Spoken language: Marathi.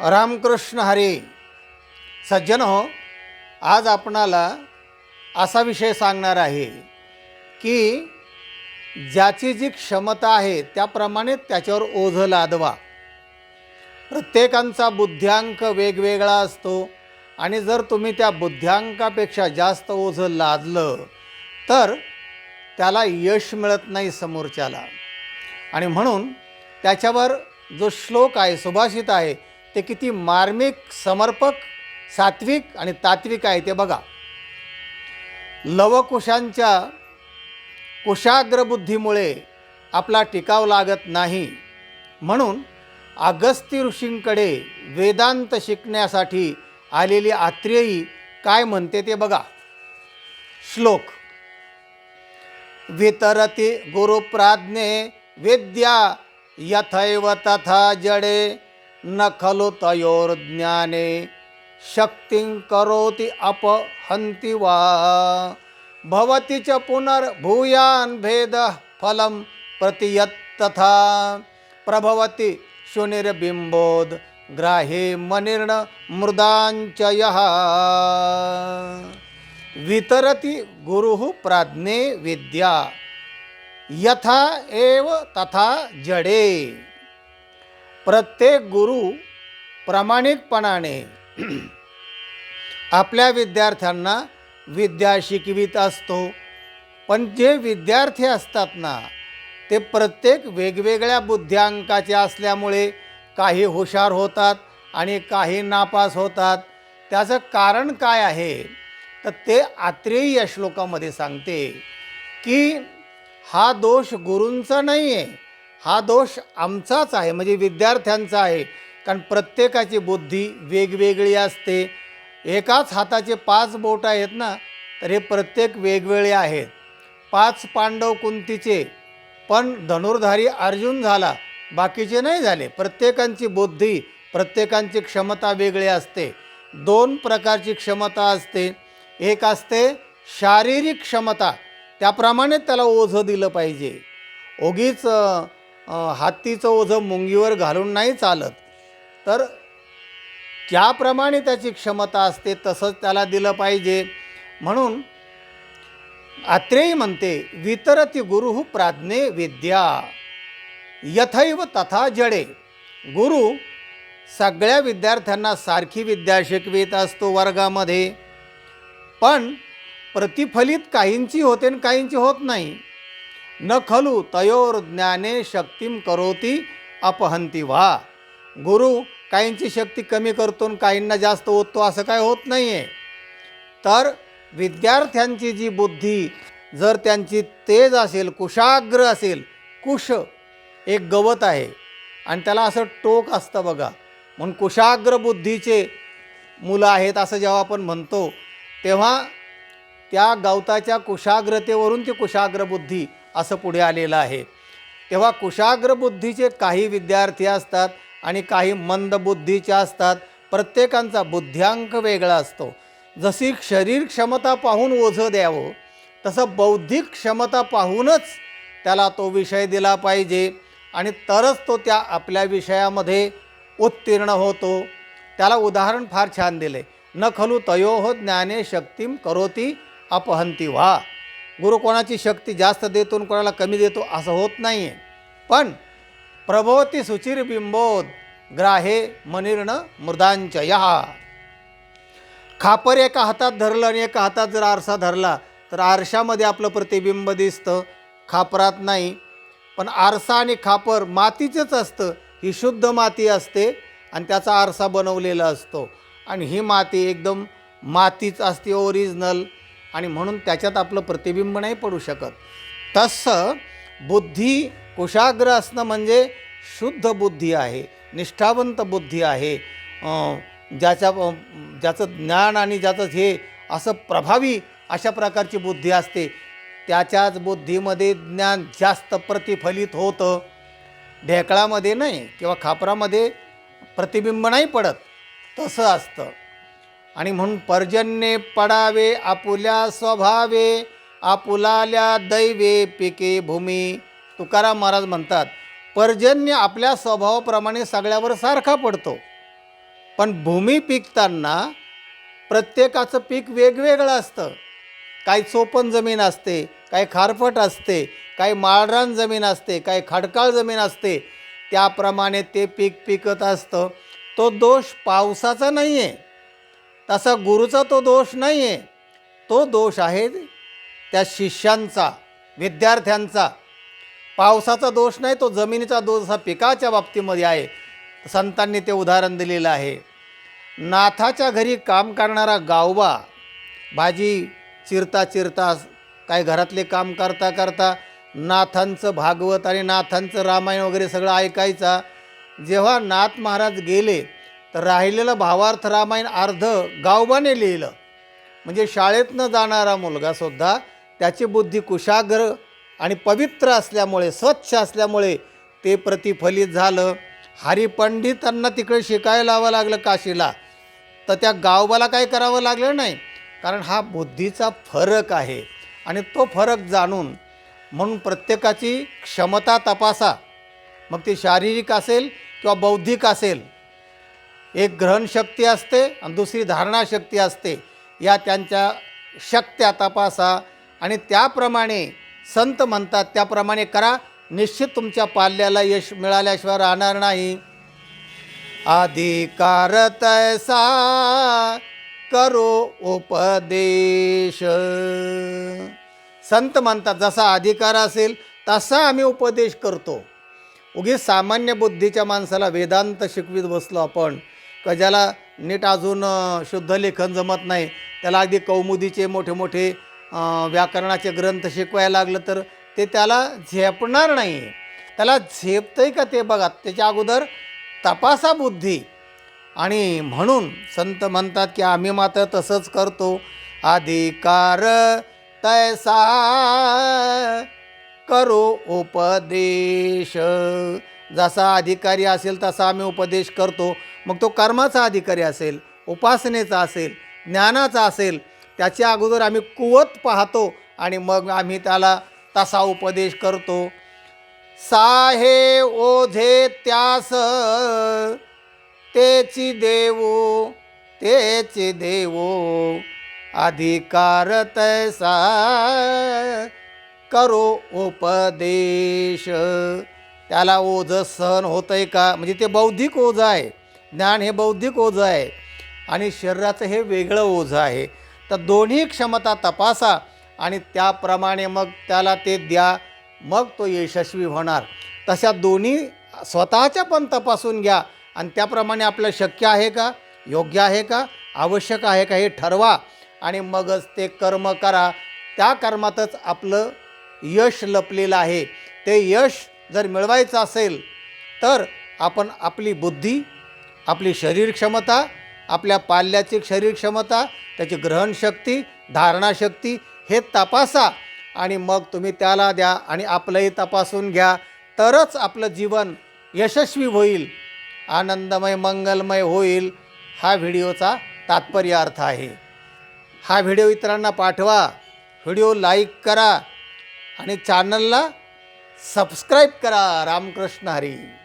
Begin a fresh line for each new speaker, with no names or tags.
रामकृष्ण हरी सज्जन हो आज आपणाला असा विषय सांगणार आहे की ज्याची जी क्षमता आहे त्याप्रमाणे त्याच्यावर ओझं लादवा. प्रत्येकांचा बुद्ध्यांक वेगवेगळा असतो आणि जर तुम्ही त्या बुद्ध्यांकापेक्षा जास्त ओझं लादलं तर त्याला यश मिळत नाही समोरच्याला. आणि म्हणून त्याच्यावर जो श्लोक आहे सुभाषित आहे ते किती मार्मिक समर्पक सात्विक आणि तात्विक आहे ते बघा. लवकुशांच्या कुशाग्रबुद्धीमुळे आपला टिकाव लागत नाही. म्हणून अगस्ती ऋषींकडे वेदांत शिकण्यासाठी आलेली आत्रेयी काय म्हणते ते बघा. श्लोक. वितरती गुरुप्राज्ञे विद्या यथैव तथा जडे। न खलु तयोर्ज्ञाने। शक्तिं करोति अपहन्ति वा। भवति च पुनर्भूयान् भेदः फलं प्रतियत्तथा प्रभवति शुनिर्बिम्बोद् ग्राहे मनिर्ण मृदाञ्चयः। वितरति गुरुः प्राज्ञे विद्या। यथा एव तथा जडे. प्रत्येक गुरु प्रामाणिकपणाने आपल्या विद्यार्थ्यांना विद्या शिकवित असतो. पण जे विद्यार्थी असतात ना ते प्रत्येक वेगवेगळ्या बुद्ध्यांकाचे असल्यामुळे काही हुशार होतात आणि काही नापास होतात. त्याचं कारण काय आहे? तर ते आत्रेयी या श्लोकामध्ये सांगते की हा दोष गुरूंचा नाही आहे हा दोष आमचाच आहे म्हणजे विद्यार्थ्यांचा आहे. कारण प्रत्येकाची बुद्धी वेगवेगळी असते. एकाच हाताचे पाच बोट आहेत ना तर हे प्रत्येक वेगवेगळे आहेत. पाच पांडव कुंतीचे पण धनुर्धारी अर्जुन झाला बाकीचे नाही झाले. प्रत्येकांची बुद्धी प्रत्येकांची क्षमता वेगळी असते. दोन प्रकारची क्षमता असते. एक असते शारीरिक क्षमता त्याप्रमाणे त्याला ओझं दिलं पाहिजे. ओगीच हत्तीचं ओझं मुंगीवर घालून नाही चालत. तर ज्याप्रमाणे त्याची क्षमता असते तसंच त्याला दिलं पाहिजे. म्हणून आत्रेयी म्हणते वितरती गुरु प्राज्ञे विद्या यथैव तथा जडे. गुरु सगळ्या विद्यार्थ्यांना सारखी विद्या शिकवित असतो वर्गामध्ये. पण प्रतिफलित काहींची होते आणि काहींची होत नाही. न खलू तयोर ज्ञाने शक्तीम करोती अपहंती व्हा गुरु काहींची शक्ती कमी करतो आणि काहींना जास्त ओततो असं काय होत नाही आहे तर विद्यार्थ्यांची जी बुद्धी जर त्यांची तेज असेल कुशाग्र असेल कुश एक गवत आहे आणि त्याला असं टोक असतं बघा. म्हणून कुशाग्र बुद्धीचे मुलं आहेत असं जेव्हा आपण म्हणतो तेव्हा त्या गवताच्या कुशाग्रतेवरून ती कुशाग्र बुद्धी असं पुढे आलेलं आहे. तेव्हा कुशाग्र बुद्धीचे काही विद्यार्थी असतात आणि काही मंद बुद्धीचे असतात. प्रत्येकांचा बुद्ध्यांक वेगळा असतो. जशी शरीर क्षमता पाहून ओझं द्यावं तसं बौद्धिक क्षमता पाहूनच त्याला तो विषय दिला पाहिजे आणि तरच तो त्या आपल्या विषयामध्ये उत्तीर्ण होतो. त्याला उदाहरण फार छान दिले. न खलू तयोहो ज्ञाने शक्तीम करोती अपहंती व्हा. गुरु कोणाची शक्ती जास्त देतो आणि कोणाला कमी देतो असं होत नाही आहे पण प्रभवती सुचिर बिंबोद ग्राहे मनिर्ण मृदांचया. खापर एका हातात धरलं आणि एका हातात जर आरसा धरला तर आरशामध्ये आपलं प्रतिबिंब दिसतं. खापरात नाही पण आरसा आणि खापर मातीचंच असतं. ही शुद्ध माती असते आणि त्याचा आरसा बनवलेला असतो. आणि ही माती एकदम मातीच असते ओरिजिनल. आणि म्हणून त्याच्यात आपलं प्रतिबिंब नाही पडू शकत. तसं बुद्धी कुशाग्र असणं म्हणजे शुद्ध बुद्धी आहे निष्ठावंत बुद्धी आहे. ज्याच्या ज्याचं ज्ञान आणि ज्याचं हे असं प्रभावी अशा प्रकारची बुद्धी असते त्याच्याच बुद्धीमध्ये ज्ञान जास्त प्रतिफलित होतं. ढेकळामध्ये नाही किंवा खापरामध्ये प्रतिबिंब नाही पडत तसं असतं. आणि म्हणून पर्जन्ये पडावे आपुल्या स्वभावे आपुलाल्या दैवे पिके भूमी. तुकाराम महाराज म्हणतात पर्जन्य आपल्या स्वभावाप्रमाणे सगळ्यावर सारखा पडतो. पण भूमी पिकताना प्रत्येकाचं पीक वेगवेगळं असतं. काही चोपन जमीन असते काही खारफट असते काही माळरान जमीन असते काही खडकाळ जमीन असते. त्याप्रमाणे ते पीक पिकत असतं. तो दोष पावसाचा नाही आहे तसा गुरुचा तो दोष नाही आहे तो दोष आहे त्या शिष्यांचा विद्यार्थ्यांचा. पावसाचा दोष नाही तो जमिनीचा दोष हा पिकाच्या बाबतीमध्ये आहे. संतांनी ते उदाहरण दिलेलं आहे. नाथाच्या घरी काम करणारा गावबा भाजी चिरता चिरता काय घरातले काम करता करता नाथांचं भागवत आणि नाथांचं रामायण वगैरे सगळं ऐकायचा. जेव्हा नाथ महाराज गेले तर राहिलेलं भावार्थ रामायण अर्ध गावबाने लिहिलं. म्हणजे शाळेतनं जाणारा मुलगासुद्धा त्याची बुद्धी कुशाग्र आणि पवित्र असल्यामुळे स्वच्छ असल्यामुळे ते प्रतिफलित झालं. हरिपंडितांना तिकडे शिकायला लावावं लागलं काशीला. तर त्या गावबाला काय करावं लागलं नाही कारण हा बुद्धीचा फरक आहे. आणि तो फरक जाणून म्हणून प्रत्येकाची क्षमता तपासा. मग ती शारीरिक असेल किंवा बौद्धिक असेल एक ग्रहणशक्ती असते आणि दुसरी धारणाशक्ती असते. या त्यांच्या शक्त्या तपासा आणि त्याप्रमाणे संत म्हणतात त्याप्रमाणे करा. निश्चित तुमच्या पाल्याला यश मिळाल्याशिवाय राहणार नाही. अधिकार तैसा करो उपदेश. संत म्हणतात जसा अधिकार असेल तसा आम्ही उपदेश करतो. उगीच सामान्य बुद्धीच्या माणसाला वेदांत शिकवीत बसलो आपण. का ज्याला नीट अजून शुद्ध लेखन जमत नाही त्याला अगदी कौमुदीचे मोठे मोठे व्याकरणाचे ग्रंथ शिकवायला लागलं तर ते त्याला झेपणार नाही. त्याला झेपतंय का ते बघा त्याच्या अगोदर तपासा बुद्धी. आणि म्हणून संत म्हणतात की आम्ही मात्र तसंच करतो. अधिकार तैसा करो उपदेश. जसा अधिकारी असेल तसा आम्ही उपदेश करतो. मग तो कर्माचा अधिकारी असेल उपासनेचा असेल ज्ञानाचा असेल त्याच्या अगोदर आम्ही कुवत पाहतो आणि मग आम्ही त्याला तसा उपदेश करतो. साहे ओझे त्यास तेची देवो तेची देवो अधिकार तैसा करो उपदेश. त्याला ओझं सहन होतं आहे का? म्हणजे ते बौद्धिक ओझं आहे. ज्ञान हे बौद्धिक ओझं आहे. आणि शरीराचं हे वेगळं ओझं आहे. तर दोन्ही क्षमता तपासा आणि त्याप्रमाणे मग त्याला ते द्या. मग तो यशस्वी होणार. तशा दोन्ही स्वतःच्या पण तपासून घ्या. आणि त्याप्रमाणे आपलं शक्य आहे का? योग्य आहे का? आवश्यक आहे का? हे ठरवा. आणि मगच ते कर्म करा. त्या कर्मातच आपलं यश लपलेलं आहे. ते यश जर मिळवायचं असेल तर आपण आपली बुद्धी आपली शरीर क्षमता आपल्या पाल्याची शरीर क्षमता त्याची ग्रहणशक्ती धारणाशक्ती हे तपासा आणि मग तुम्ही त्याला द्या आणि आपलंही तपासून घ्या. तरच आपलं जीवन यशस्वी होईल आनंदमय मंगलमय होईल हा व्हिडिओचा तात्पर्य अर्थ आहे. हा व्हिडिओ इतरांना पाठवा व्हिडिओ लाईक करा आणि चॅनलला सबस्क्राईब करा रामकृष्ण हरी.